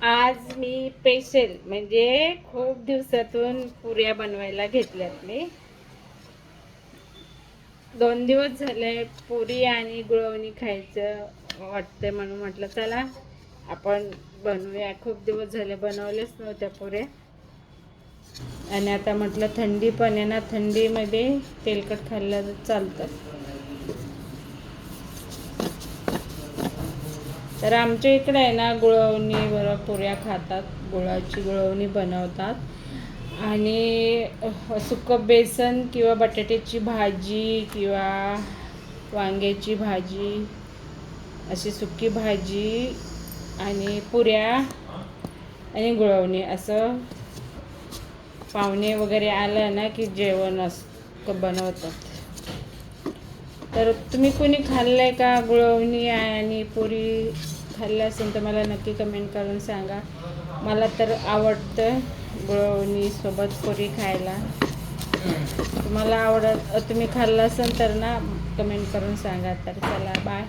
आज मी स्पेशल म्हणजे खूप दिवसातून पुऱ्या बनवायला घेतल्यात मी. दोन दिवस झाले पुरी आणि गुळवणी खायचं वाटतंय म्हणून म्हटलं चला आपण बनवूया. खूप दिवस झाले बनवलेच नव्हत्या पुऱ्या. आणि आता म्हटलं थंडी पण आहे ना थंडीमध्ये तेलकट खाल्लं चालतं. तर आमच्या इकडे आहे ना गुळवणी बरं पुऱ्या खातात गुळाची गुळवणी बनवतात. आणि सुकं बेसन किंवा बटाट्याची भाजी किंवा वांग्याची भाजी अशी सुकी भाजी आणि पुऱ्या आणि गुळवणी. असं पाहुणे वगैरे आलं ना की जेवण असं बनवतात. तर तुम्ही कोणी खाल्लंय का? गुळवणी आणि पुरी खाल्लं असेल तर मला नक्की कमेंट करून सांगा. मला तर आवडतं गुळवणीसोबत पुरी खायला. तुम्हाला आवडत तुम्ही खाल्लं असेल तर ना कमेंट करून सांगा. तर चला बाय